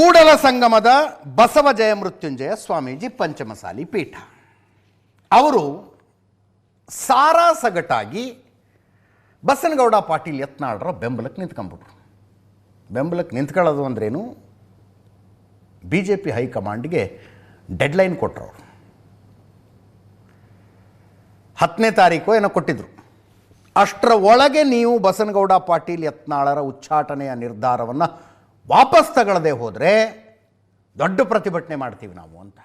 ಕೂಡಲ ಸಂಗಮದ ಬಸವ ಜಯ ಮೃತ್ಯುಂಜಯ ಸ್ವಾಮೀಜಿ ಪಂಚಮಸಾಲಿ ಪೀಠ. ಅವರು ಸಾರಾಸಗಟಾಗಿ ಬಸನಗೌಡ ಪಾಟೀಲ್ ಯತ್ನಾಳರ ಬೆಂಬಲಕ್ಕೆ ನಿಂತ್ಕೊಂಡ್ಬಿಟ್ರು. ಬೆಂಬಲಕ್ಕೆ ನಿಂತ್ಕೊಳ್ಳೋದು ಅಂದ್ರೇನು? ಬಿ ಜೆ ಪಿ ಹೈಕಮಾಂಡ್ಗೆ ಡೆಡ್ಲೈನ್ ಕೊಟ್ಟರು ಅವರು. ಹತ್ತನೇ ತಾರೀಕು ಏನೋ ಕೊಟ್ಟಿದ್ರು. ಅಷ್ಟರ ಒಳಗೆ ನೀವು ಬಸನಗೌಡ ಪಾಟೀಲ್ ಯತ್ನಾಳರ ಉಚ್ಚಾಟನೆಯ ನಿರ್ಧಾರವನ್ನು ವಾಪಸ್ ತಗೊಳ್ಳದೆ ಹೋದರೆ ದೊಡ್ಡ ಪ್ರತಿಭಟನೆ ಮಾಡ್ತೀವಿ ನಾವು ಅಂತ.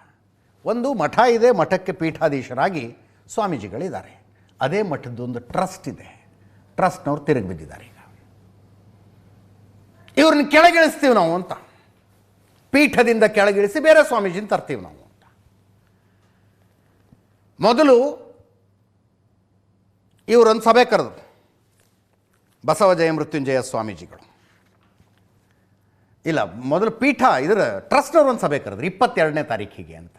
ಒಂದು ಮಠ ಇದೆ, ಮಠಕ್ಕೆ ಪೀಠಾಧೀಶರಾಗಿ ಸ್ವಾಮೀಜಿಗಳಿದ್ದಾರೆ. ಅದೇ ಮಠದ್ದೊಂದು ಟ್ರಸ್ಟ್ ಇದೆ. ಟ್ರಸ್ಟ್ನವ್ರು ತಿರುಗಿ ಬಿದ್ದಿದ್ದಾರೆ ಈಗ. ಇವ್ರನ್ನ ಕೆಳಗಿಳಿಸ್ತೀವಿ ನಾವು ಅಂತ. ಪೀಠದಿಂದ ಕೆಳಗಿಳಿಸಿ ಬೇರೆ ಸ್ವಾಮೀಜಿನ ತರ್ತೀವಿ ನಾವು ಅಂತ. ಮೊದಲು ಇವರೊಂದು ಸಭೆ ಕರೆದ್ರು. ಬಸವ ಜಯ ಮೃತ್ಯುಂಜಯ ಸ್ವಾಮೀಜಿಗಳು. ಇಲ್ಲ, ಮೊದಲು ಪೀಠ, ಇದರ ಟ್ರಸ್ಟ್ನವ್ರು ಒಂದು ಸಭೆ ಕರೆದ್ರು, ಇಪ್ಪತ್ತೆರಡನೇ ತಾರೀಕಿಗೆ ಅಂತ.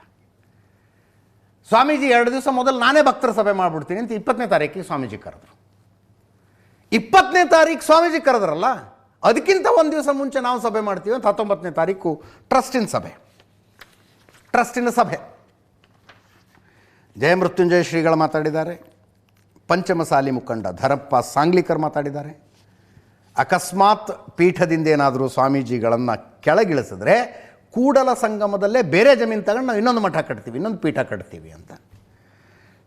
ಸ್ವಾಮೀಜಿ ಎರಡು ದಿವಸ ಮೊದಲು ನಾನೇ ಭಕ್ತರ ಸಭೆ ಮಾಡಿಬಿಡ್ತೀನಿ ಅಂತ ಇಪ್ಪತ್ತನೇ ತಾರೀಕಿಗೆ ಸ್ವಾಮೀಜಿ ಕರೆದ್ರು. ಇಪ್ಪತ್ತನೇ ತಾರೀಕು ಸ್ವಾಮೀಜಿ ಕರೆದ್ರಲ್ಲ, ಅದಕ್ಕಿಂತ ಒಂದು ದಿವಸ ಮುಂಚೆ ನಾವು ಸಭೆ ಮಾಡ್ತೀವಿ ಅಂತ ಹತ್ತೊಂಬತ್ತನೇ ತಾರೀಕು ಟ್ರಸ್ಟಿನ ಸಭೆ. ಟ್ರಸ್ಟಿನ ಸಭೆ. ಜಯಮೃತ್ಯುಂಜಯ ಶ್ರೀಗಳು ಮಾತಾಡಿದ್ದಾರೆ. ಪಂಚಮಸಾಲಿ ಮುಖಂಡ ಧರಪ್ಪ ಸಾಂಗ್ಲಿಕರ್ ಮಾತಾಡಿದ್ದಾರೆ. ಅಕಸ್ಮಾತ್ ಪೀಠದಿಂದ ಏನಾದರೂ ಸ್ವಾಮೀಜಿಗಳನ್ನು ಕೆಳಗಿಳಿಸಿದ್ರೆ ಕೂಡಲ ಸಂಗಮದಲ್ಲೇ ಬೇರೆ ಜಮೀನು ತಗೊಂಡು ನಾವು ಇನ್ನೊಂದು ಮಠ ಕಟ್ತೀವಿ, ಇನ್ನೊಂದು ಪೀಠ ಕಟ್ತೀವಿ ಅಂತ.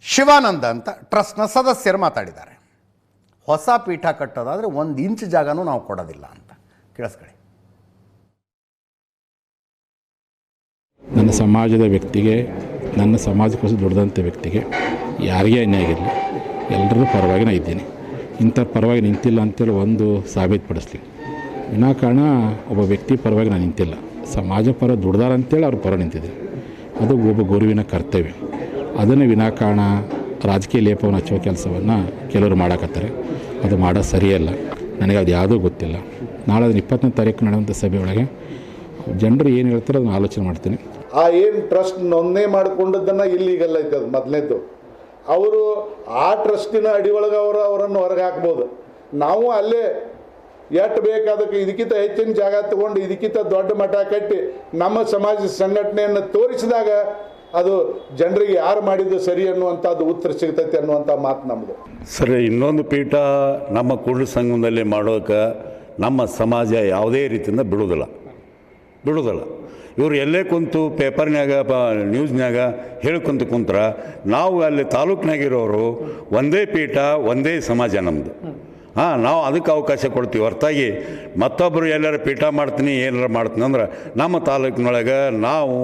ಶಿವಾನಂದ ಅಂತ ಟ್ರಸ್ಟ್ನ ಸದಸ್ಯರು ಮಾತಾಡಿದ್ದಾರೆ. ಹೊಸ ಪೀಠ ಕಟ್ಟೋದಾದರೆ ಒಂದು ಇಂಚು ಜಾಗನೂ ನಾವು ಕೊಡೋದಿಲ್ಲ ಅಂತ. ಕೇಳಿಸ್ಕೊಳ್ಳಿ. ನನ್ನ ಸಮಾಜದ ವ್ಯಕ್ತಿಗೆ, ನನ್ನ ಸಮಾಜಕ್ಕೋಸ್ಕರ ದುಡ್ದಂಥ ವ್ಯಕ್ತಿಗೆ ಯಾರಿಗೇ ಅನ್ಯಾಯ ಆಗಿರಲಿ. ಎಲ್ಲರೂ ಪರವಾಗಿ ನಾನು ಇದ್ದೀನಿ. ಇಂಥ ಪರವಾಗಿ ನಿಂತಿಲ್ಲ ಅಂತೇಳಿ ಒಂದು ಸಾಬೀತುಪಡಿಸ್ಲಿ ವಿನಾಕಾರಣ ಒಬ್ಬ ವ್ಯಕ್ತಿ ಪರವಾಗಿ ನಾನು ನಿಂತಿಲ್ಲ. ಸಮಾಜ ಪರ ದುಡ್ದಾರ ಅಂತೇಳಿ ಅವ್ರ ಪರ ನಿಂತಿದ್ದೆ. ಅದು ಒಬ್ಬ ಗುರುವಿನ ಕರ್ತವ್ಯ. ಅದನ್ನು ವಿನಾಕಾರಣ ರಾಜಕೀಯ ಲೇಪವನ್ನು ಹಚ್ಚುವ ಕೆಲಸವನ್ನು ಕೆಲವರು ಮಾಡಾಕತ್ತಾರೆ. ಅದು ಮಾಡೋ ಸರಿಯಲ್ಲ. ನನಗೆ ಅದು ಯಾವುದೂ ಗೊತ್ತಿಲ್ಲ. ನಾಳೆ ಇಪ್ಪತ್ತನೇ ತಾರೀಕು ನಡೆಯುವಂಥ ಸಭೆ ಒಳಗೆ ಜನರು ಏನು ಹೇಳ್ತಾರೆ ಅದನ್ನು ಆಲೋಚನೆ ಮಾಡ್ತೀನಿ. ಆ ಏನು ಟ್ರಸ್ಟ್ ನೊಂದೇ ಮಾಡಿಕೊಂಡದ್ದನ್ನು ಇಲ್ಲಿಗೆಲ್ಲ ಐತೆ ಅದು ಮೊದಲನೇದು ಅವರು ಆ ಟ್ರಸ್ಟಿನ ಅಡಿಯೊಳಗೆ ಅವರು ಅವರನ್ನು ಹೊರಗೆ ಹಾಕ್ಬೋದು. ನಾವು ಅಲ್ಲೇ ಎಷ್ಟು ಬೇಕಾದಕ್ಕೆ ಇದಕ್ಕಿಂತ ಹೆಚ್ಚಿನ ಜಾಗ ತಗೊಂಡು ಇದಕ್ಕಿಂತ ದೊಡ್ಡ ಮಠ ಕಟ್ಟಿ ನಮ್ಮ ಸಮಾಜ ಸಂಘಟನೆಯನ್ನು ತೋರಿಸಿದಾಗ ಅದು ಜನರಿಗೆ ಯಾರು ಮಾಡಿದ್ದು ಸರಿ ಅನ್ನುವಂಥದ್ದು ಉತ್ತರ ಸಿಗ್ತೈತೆ ಅನ್ನುವಂಥ ಮಾತು ನಮ್ಮದು ಸರಿ, ಇನ್ನೊಂದು ಪೀಠ ನಮ್ಮ ಕುರುಡು ಸಂಘದಲ್ಲಿ ಮಾಡೋಕೆ ನಮ್ಮ ಸಮಾಜ ಯಾವುದೇ ರೀತಿಯಿಂದ ಬಿಡುವುದಿಲ್ಲ. ಬಿಡುವುದಿಲ್ಲ ಇವರು ಎಲ್ಲೇ ಕುಂತು ಪೇಪರ್ನ್ಯಾಗ, ಪ, ನ್ಯೂಸ್ನ್ಯಾಗ ಹೇಳ್ಕೊಂತ ಕುಂತ್ರ ನಾವು ಅಲ್ಲಿ ತಾಲೂಕಿನಾಗಿರೋರು ಒಂದೇ ಪೀಠ, ಒಂದೇ ಸಮಾಜ ನಮ್ಮದು ಹಾಂ, ನಾವು ಅದಕ್ಕೆ ಅವಕಾಶ ಕೊಡ್ತೀವಿ. ಹೊರತಾಗಿ ಮತ್ತೊಬ್ಬರು ಎಲ್ಲರ ಪೀಠ ಮಾಡ್ತೀನಿ, ಏನಾರ ಮಾಡ್ತೀನಿ ಅಂದ್ರೆ ನಮ್ಮ ತಾಲೂಕಿನೊಳಗೆ ನಾವು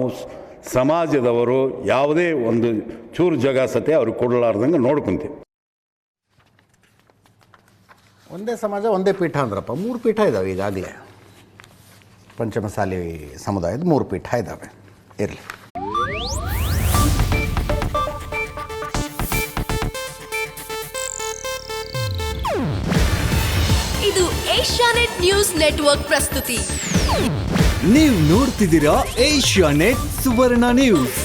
ಸಮಾಜದವರು ಯಾವುದೇ ಒಂದು ಚೂರು ಜಗಾಸತೆ ಸತೆ ಅವ್ರಿಗೆ ಕೊಡಲಾರ್ದಂಗೆ ನೋಡ್ಕೊಂತೀವಿ. ಒಂದೇ ಸಮಾಜ, ಒಂದೇ ಪೀಠ ಅಂದ್ರಪ್ಪ. ಮೂರು ಪೀಠ ಇದ್ದಾವೆ ಈಗಾಗಲೇ ಪಂಚಮಸಾಲಿ ಸಮುದಾಯದ ಮೂರು ಪೀಠ ಇದ್ದಾವೆ ಇರಲಿ. ಇದು ಏಷ್ಯಾನೆಟ್ ನ್ಯೂಸ್ ನೆಟ್ವರ್ಕ್ ಪ್ರಸ್ತುತಿ. ನೀವು ನೋಡ್ತಿದ್ದೀರಾ ಏಷ್ಯಾ ನೆಟ್ ಸುವರ್ಣ ನ್ಯೂಸ್.